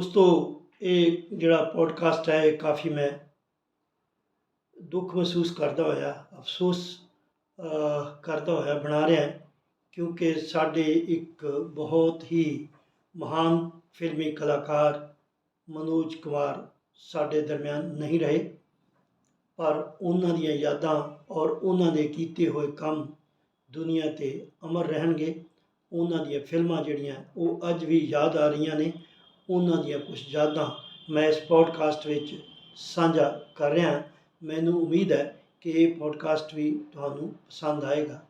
ਦੋਸਤੋ ਇਹ ਜਿਹੜਾ ਪੋਡਕਾਸਟ ਹੈ, ਇਹ ਕਾਫੀ ਮੈਂ ਦੁੱਖ ਮਹਿਸੂਸ ਕਰਦਾ ਹੋਇਆ, ਅਫਸੋਸ ਕਰਦਾ ਹੋਇਆ, ਬਣਾ ਰਿਹਾ ਕਿਉਂਕਿ ਸਾਡੇ ਇੱਕ ਬਹੁਤ ਹੀ ਮਹਾਨ ਫਿਲਮੀ ਕਲਾਕਾਰ ਮਨੋਜ ਕੁਮਾਰ ਸਾਡੇ ਦਰਮਿਆਨ ਨਹੀਂ ਰਹੇ, ਪਰ ਉਹਨਾਂ ਦੀਆਂ ਯਾਦਾਂ ਔਰ ਉਹਨਾਂ ਦੇ ਕੀਤੇ ਹੋਏ ਕੰਮ ਦੁਨੀਆ ਤੇ ਅਮਰ ਰਹਿਣਗੇ। ਉਹਨਾਂ ਦੀਆਂ ਫਿਲਮਾਂ ਜਿਹੜੀਆਂ, ਉਹ ਅੱਜ ਵੀ ਯਾਦ ਆ ਰਹੀਆਂ ਨੇ। ਉਹਨਾਂ ਦੀਆਂ ਕੁਝ ਯਾਦਾਂ ਮੈਂ ਇਸ ਪੋਡਕਾਸਟ ਵਿੱਚ ਸਾਂਝਾ ਕਰ ਰਿਹਾ ਮੈਨੂੰ ਉਮੀਦ ਹੈ ਕਿ ਇਹ ਪੋਡਕਾਸਟ ਵੀ ਤੁਹਾਨੂੰ ਪਸੰਦ ਆਏਗਾ।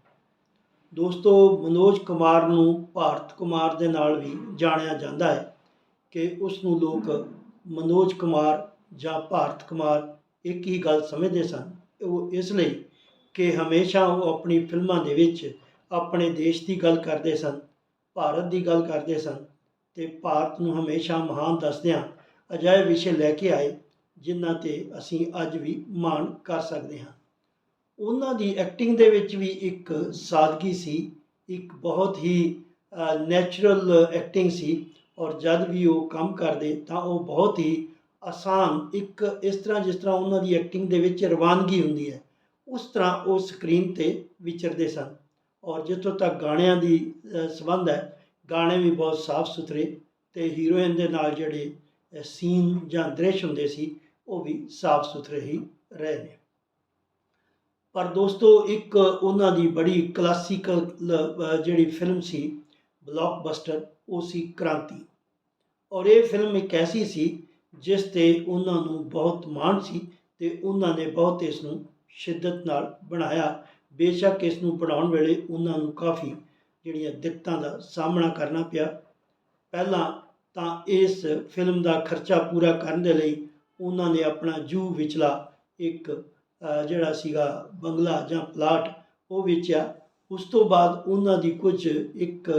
ਦੋਸਤੋ, ਮਨੋਜ ਕੁਮਾਰ ਨੂੰ ਭਾਰਤ ਕੁਮਾਰ ਦੇ ਨਾਲ ਵੀ ਜਾਣਿਆ ਜਾਂਦਾ ਹੈ ਕਿ ਉਸ ਨੂੰ ਲੋਕ ਮਨੋਜ ਕੁਮਾਰ ਜਾਂ ਭਾਰਤ ਕੁਮਾਰ ਇੱਕ ਹੀ ਗੱਲ ਸਮਝਦੇ ਸਨ। ਉਹ ਇਸ ਲਈ ਕਿ ਹਮੇਸ਼ਾ ਉਹ ਆਪਣੀ ਫਿਲਮਾਂ ਦੇ ਵਿੱਚ ਆਪਣੇ ਦੇਸ਼ ਦੀ ਗੱਲ ਕਰਦੇ ਸਨ, ਭਾਰਤ ਦੀ ਗੱਲ ਕਰਦੇ ਸਨ ਤੇ ਭਾਰਤ ਨੂੰ ਹਮੇਸ਼ਾ ਮਹਾਨ ਦੱਸਦਿਆਂ ਅਜਿਹੇ ਵਿਸ਼ੇ ਲੈ ਕੇ ਆਏ, ਜਿਨ੍ਹਾਂ ਤੇ ਅਸੀਂ ਅੱਜ ਵੀ ਮਾਣ ਕਰ ਸਕਦੇ ਹਾਂ। ਉਹਨਾਂ ਦੀ ਐਕਟਿੰਗ ਦੇ ਵਿੱਚ ਵੀ ਇੱਕ ਸਾਦਗੀ ਸੀ, ਇੱਕ ਬਹੁਤ ਹੀ ਨੈਚੁਰਲ ਐਕਟਿੰਗ ਸੀ ਔਰ ਜਦ ਵੀ ਉਹ ਕੰਮ ਕਰਦੇ ਤਾਂ ਉਹ ਬਹੁਤ ਹੀ ਆਸਾਨ ਇੱਕ ਇਸ ਤਰ੍ਹਾਂ ਜਿਸ ਤਰ੍ਹਾਂ ਉਹਨਾਂ ਦੀ ਐਕਟਿੰਗ ਦੇ ਵਿੱਚ ਰਵਾਨਗੀ ਹੁੰਦੀ ਹੈ, ਉਸ ਤਰ੍ਹਾਂ ਉਹ ਸਕਰੀਨ ਤੇ ਵਿਚਰਦੇ ਸਨ। ਔਰ ਜਿੱਥੋਂ ਤੱਕ ਗਾਣਿਆਂ ਦੀ ਸੰਬੰਧ ਹੈ ਗਾਣੇ ਵੀ ਬਹੁਤ ਸਾਫ਼ ਸੁਥਰੇ ਤੇ ਹੀਰੋਇਨ ਦੇ ਨਾਲ ਜਿਹੜੇ ਸੀਨ ਜਾਂ ਦ੍ਰਿਸ਼ ਹੁੰਦੇ ਸੀ, ਉਹ ਵੀ ਸਾਫ਼ ਸੁਥਰੇ ਹੀ ਰਹੇ ਨੇ। ਪਰ ਦੋਸਤੋ, ਇੱਕ ਉਹਨਾਂ ਦੀ ਬੜੀ ਕਲਾਸੀਕਲ ਜਿਹੜੀ ਫਿਲਮ ਸੀ ਬਲੌਕਬਸਟਰ ਉਹ ਸੀ ਕ੍ਰਾਂਤੀ। ਔਰ ਇਹ ਫਿਲਮ ਇੱਕ ਐਸੀ ਸੀ, ਜਿਸ ਤੇ ਉਹਨਾਂ ਨੂੰ ਬਹੁਤ ਮਾਣ ਸੀ ਤੇ ਉਹਨਾਂ ਨੇ ਬਹੁਤ ਇਸ ਨੂੰ ਸ਼ਿੱਦਤ ਨਾਲ ਬਣਾਇਆ। ਬੇਸ਼ੱਕ ਇਸ ਨੂੰ ਬਣਾਉਣ ਵੇਲੇ ਉਹਨਾਂ ਨੂੰ ਕਾਫੀ ਜਿਹੜੀਆਂ ਦਿੱਕਤਾਂ ਦਾ ਸਾਹਮਣਾ ਕਰਨਾ ਪਿਆ, ਪਹਿਲਾਂ ਤਾਂ ਇਸ ਫਿਲਮ ਦਾ ਖਰਚਾ ਪੂਰਾ ਕਰਨ ਦੇ ਲਈ ਉਹਨਾਂ ਨੇ ਆਪਣਾ ਜੂ ਵਿਚਲਾ ਇੱਕ ਜਿਹੜਾ ਸੀਗਾ ਬੰਗਲਾ ਜਾਂ ਪਲਾਟ ਉਹ ਵੇਚਿਆ। ਉਸ ਤੋਂ ਬਾਅਦ ਉਹਨਾਂ ਦੀ ਕੁਝ ਇੱਕ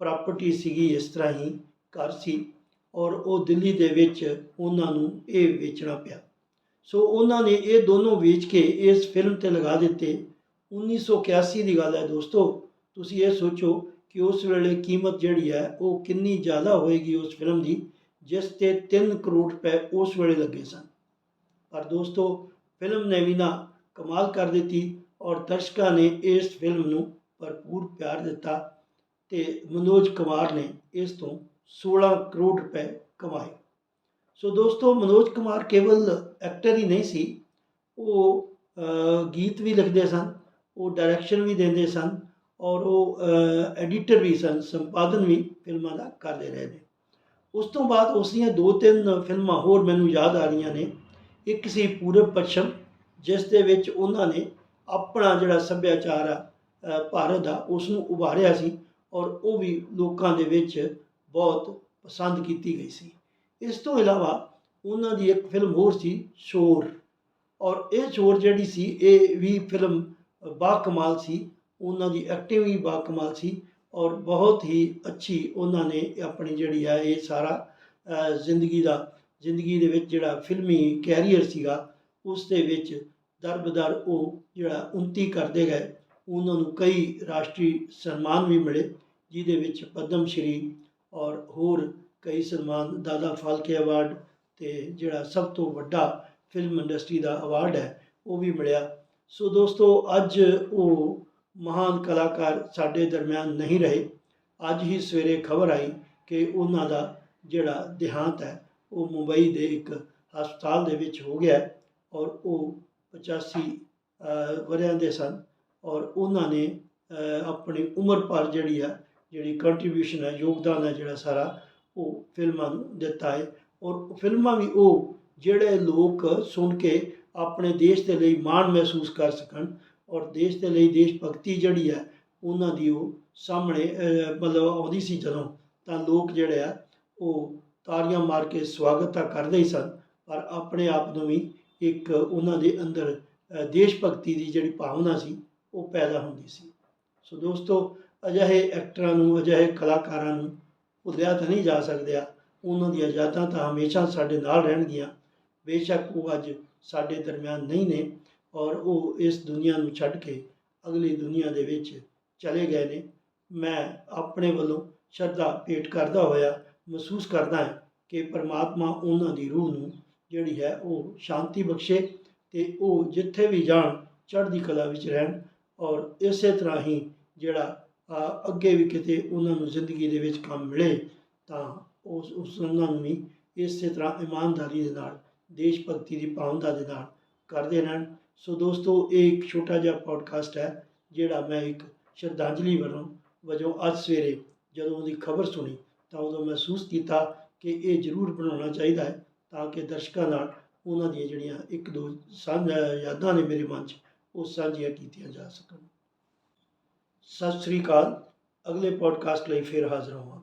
ਪ੍ਰਾਪਰਟੀ ਸੀਗੀ ਇਸ ਤਰ੍ਹਾਂ ਹੀ ਘਰ ਸੀ ਔਰ ਉਹ ਦਿੱਲੀ ਦੇ ਵਿੱਚ ਉਹਨਾਂ ਨੂੰ ਇਹ ਵੇਚਣਾ ਪਿਆ। ਸੋ ਉਹਨਾਂ ਨੇ ਇਹ ਦੋਨੋਂ ਵੇਚ ਕੇ ਇਸ ਫਿਲਮ ਤੇ ਲਗਾ ਦਿੱਤੇ। 1981 ਦੀ ਗੱਲ ਹੈ ਦੋਸਤੋ ਤੁਸੀਂ ਇਹ ਸੋਚੋ ਕਿ ਉਸ ਵੇਲੇ ਕੀਮਤ ਜਿਹੜੀ ਹੈ ਉਹ ਕਿੰਨੀ ਜ਼ਿਆਦਾ ਹੋਏਗੀ ਉਸ ਫਿਲਮ ਦੀ, ਜਿਸ ਤੇ 3 ਕਰੋੜ ਰੁਪਏ ਉਸ ਵੇਲੇ ਲੱਗੇ ਸਨ। ਪਰ ਦੋਸਤੋ, ਫਿਲਮ ਨੇ ਵੀ ਨਾ ਕਮਾਲ ਕਰ ਦਿੱਤੀ ਔਰ ਦਰਸ਼ਕਾਂ ਨੇ ਇਸ ਫਿਲਮ ਨੂੰ ਭਰਪੂਰ ਪਿਆਰ ਦਿੱਤਾ ਤੇ ਮਨੋਜ ਕੁਮਾਰ ਨੇ ਇਸ ਤੋਂ 16 ਕਰੋੜ ਰੁਪਏ ਕਮਾਏ। ਸੋ ਦੋਸਤੋ, ਮਨੋਜ ਕੁਮਾਰ ਕੇਵਲ ਐਕਟਰ ਹੀ ਨਹੀਂ ਸੀ, ਉਹ ਗੀਤ ਵੀ ਲਿਖਦੇ ਸਨ, ਉਹ ਡਾਇਰੈਕਸ਼ਨ ਵੀ ਦਿੰਦੇ ਸਨ ਔਰ ਉਹ ਐਡੀਟਰ ਵੀ ਸਨ, ਸੰਪਾਦਨ ਵੀ ਫਿਲਮਾਂ ਦਾ ਕਰਦੇ ਰਹੇ ਨੇ। ਉਸ ਤੋਂ ਬਾਅਦ ਉਸ ਦੀਆਂ ਦੋ ਤਿੰਨ ਫਿਲਮਾਂ ਹੋਰ ਮੈਨੂੰ ਯਾਦ ਆ ਰਹੀਆਂ ਨੇ। ਇੱਕ ਸੀ ਪੂਰਬ ਪੱਛਮ, ਜਿਸ ਦੇ ਵਿੱਚ ਉਹਨਾਂ ਨੇ ਆਪਣਾ ਜਿਹੜਾ ਸੱਭਿਆਚਾਰ ਆ ਭਾਰਤ ਦਾ ਉਸ ਨੂੰ ਉਭਾਰਿਆ ਸੀ ਔਰ ਉਹ ਵੀ ਲੋਕਾਂ ਦੇ ਵਿੱਚ ਬਹੁਤ ਪਸੰਦ ਕੀਤੀ ਗਈ ਸੀ। ਇਸ ਤੋਂ ਇਲਾਵਾ ਉਹਨਾਂ ਦੀ ਇੱਕ ਫਿਲਮ ਹੋਰ ਸੀ, ਸ਼ੋਰ। ਔਰ ਇਹ ਸ਼ੋਰ ਜਿਹੜੀ ਸੀ, ਇਹ ਵੀ ਫਿਲਮ ਬਾ ਕਮਾਲ ਸੀ। ਉਹਨਾਂ ਦੀ ਐਕਟਿੰਗ ਵੀ ਬਾ ਕਮਾਲ ਸੀ ਔਰ ਬਹੁਤ ਹੀ ਅੱਛੀ ਉਹਨਾਂ ਨੇ ਆਪਣੀ ਜਿਹੜੀ ਹੈ ਇਹ ਸਾਰਾ ਜ਼ਿੰਦਗੀ ਦਾ, ਜ਼ਿੰਦਗੀ ਦੇ ਵਿੱਚ ਜਿਹੜਾ ਫਿਲਮੀ ਕੈਰੀਅਰ ਸੀਗਾ, ਉਸ ਦੇ ਵਿੱਚ ਦਰਬਦਰ ਉਹ ਜਿਹੜਾ ਉਨਤੀ ਕਰਦੇ ਗਏ। ਉਹਨਾਂ ਨੂੰ ਕਈ ਰਾਸ਼ਟਰੀ ਸਨਮਾਨ ਵੀ ਮਿਲੇ, ਜਿਹਦੇ ਵਿੱਚ ਪਦਮ ਸ਼੍ਰੀ ਔਰ ਹੋਰ ਕਈ ਸਨਮਾਨ, ਦਾਦਾ ਫਾਲਕੇ ਅਵਾਰਡ ਤੇ ਜਿਹੜਾ ਸਭ ਤੋਂ ਵੱਡਾ ਫਿਲਮ ਇੰਡਸਟਰੀ ਦਾ ਅਵਾਰਡ ਹੈ, ਉਹ ਵੀ ਮਿਲਿਆ। ਸੋ ਦੋਸਤੋ, ਅੱਜ ਉਹ ਮਹਾਨ ਕਲਾਕਾਰ ਸਾਡੇ ਦਰਮਿਆਨ ਨਹੀਂ ਰਹੇ। ਅੱਜ ਹੀ ਸਵੇਰੇ ਖਬਰ ਆਈ ਕਿ ਉਹਨਾਂ ਦਾ ਜਿਹੜਾ ਦੇਹਾਂਤ ਹੈ ਉਹ ਮੁੰਬਈ ਦੇ ਇੱਕ ਹਸਪਤਾਲ ਦੇ ਵਿੱਚ ਹੋ ਗਿਆ ਔਰ ਉਹ 85 ਅ, ਵਰ੍ਹਿਆਂ ਦੇ ਸਨ ਔਰ ਉਹਨਾਂ ਨੇ ਆਪਣੀ ਉਮਰ ਭਰ ਜਿਹੜੀ ਆ ਜਿਹੜੀ ਕੰਟਰੀਬਿਊਸ਼ਨ ਹੈ ਯੋਗਦਾਨ ਹੈ ਜਿਹੜਾ ਸਾਰਾ ਉਹ ਫਿਲਮਾਂ ਨੂੰ ਦਿੱਤਾ ਹੈ ਔਰ ਫਿਲਮਾਂ ਵੀ ਉਹ ਜਿਹੜੇ ਲੋਕ ਸੁਣ ਕੇ ਆਪਣੇ ਦੇਸ਼ ਦੇ ਲਈ ਮਾਣ ਮਹਿਸੂਸ ਕਰ ਸਕਣ ਔਰ ਦੇਸ਼ ਦੇ ਲਈ ਦੇਸ਼ ਭਗਤੀ ਜਿਹੜੀ ਹੈ, ਉਹਨਾਂ ਦੀ ਉਹ ਸਾਹਮਣੇ ਮਤਲਬ ਆਉਂਦੀ ਸੀ ਜਦੋਂ, ਤਾਂ ਲੋਕ ਜਿਹੜੇ ਆ, ਉਹ ਤਾਰੀਆਂ ਮਾਰ ਕੇ ਸਵਾਗਤ ਤਾਂ ਕਰਦੇ ਹੀ ਸਨ, ਪਰ ਆਪਣੇ ਆਪ ਨੂੰ ਵੀ ਇੱਕ ਉਹਨਾਂ ਦੇ ਅੰਦਰ ਦੇਸ਼ ਭਗਤੀ ਦੀ ਜਿਹੜੀ ਭਾਵਨਾ ਸੀ, ਉਹ ਪੈਦਾ ਹੁੰਦੀ ਸੀ। ਸੋ ਦੋਸਤੋ, ਅਜਿਹੇ ਐਕਟਰਾਂ ਨੂੰ, ਅਜਿਹੇ ਕਲਾਕਾਰਾਂ ਨੂੰ ਭੁੱਲਿਆ ਤਾਂ ਨਹੀਂ ਜਾ ਸਕਦਾ ਉਹਨਾਂ ਦੀਆਂ ਯਾਦਾਂ ਤਾਂ ਹਮੇਸ਼ਾ ਸਾਡੇ ਨਾਲ ਰਹਿਣਗੀਆਂ। ਬੇਸ਼ੱਕ ਉਹ ਅੱਜ ਸਾਡੇ ਦਰਮਿਆਨ ਨਹੀਂ ਨੇ। ਔਰ ਉਹ ਇਸ ਦੁਨੀਆ ਨੂੰ ਛੱਡ ਕੇ ਅਗਲੀ ਦੁਨੀਆ ਦੇ ਵਿੱਚ ਚਲੇ ਗਏ ਨੇ। ਮੈਂ ਆਪਣੇ ਵੱਲੋਂ ਸ਼ਰਧਾ ਭੇਟ ਕਰਦਾ ਹੋਇਆ ਮਹਿਸੂਸ ਕਰਦਾ ਹਾਂ ਕਿ ਪਰਮਾਤਮਾ ਉਹਨਾਂ ਦੀ ਰੂਹ ਨੂੰ ਜਿਹੜੀ ਹੈ ਉਹ ਸ਼ਾਂਤੀ ਬਖਸ਼ੇ ਤੇ ਉਹ ਜਿੱਥੇ ਵੀ ਜਾਣ, ਚੜ੍ਹਦੀ ਕਲਾ ਵਿੱਚ ਰਹਿਣ ਔਰ ਇਸੇ ਤਰ੍ਹਾਂ ਹੀ ਜਿਹੜਾ ਅੱਗੇ ਵੀ ਕਿਤੇ ਉਹਨਾਂ ਨੂੰ ਜ਼ਿੰਦਗੀ ਦੇ ਵਿੱਚ ਕੰਮ ਮਿਲੇ ਤਾਂ ਉਸ ਉਸ ਉਹਨਾਂ ਨੂੰ ਵੀ ਇਸੇ ਤਰ੍ਹਾਂ ਇਮਾਨਦਾਰੀ ਦੇ ਨਾਲ, ਦੇਸ਼ ਭਗਤੀ ਦੀ ਭਾਵਨਾ ਦੇ ਨਾਲ ਕਰਦੇ ਰਹਿਣ ਸੋ ਦੋਸਤੋ, ਇਹ ਇੱਕ ਛੋਟਾ ਜਿਹਾ ਪੋਡਕਾਸਟ ਹੈ, ਜਿਹੜਾ ਮੈਂ ਇੱਕ ਸ਼ਰਧਾਂਜਲੀ ਵਜੋਂ ਵਜੋਂ ਅੱਜ ਸਵੇਰੇ ਜਦੋਂ ਉਹਦੀ ਖਬਰ ਸੁਣੀ, ਤਾਂ ਉਦੋਂ ਮਹਿਸੂਸ ਕੀਤਾ ਕਿ ਇਹ ਜ਼ਰੂਰ ਬਣਾਉਣਾ ਚਾਹੀਦਾ ਹੈ, ਤਾਂ ਕਿ ਦਰਸ਼ਕਾਂ ਨਾਲ ਉਹਨਾਂ ਦੀਆਂ ਜਿਹੜੀਆਂ ਇੱਕ ਦੋ ਸਾਂਝਾ, ਯਾਦਾਂ ਨੇ ਮੇਰੇ ਮਨ 'ਚ, ਉਹ ਸਾਂਝੀਆਂ ਕੀਤੀਆਂ ਜਾ ਸਕਣ। ਸਤਿ ਸ੍ਰੀ ਅਕਾਲ। ਅਗਲੇ ਪੋਡਕਾਸਟ ਲਈ ਫਿਰ ਹਾਜ਼ਰ ਹੋਵਾਂਗੇ।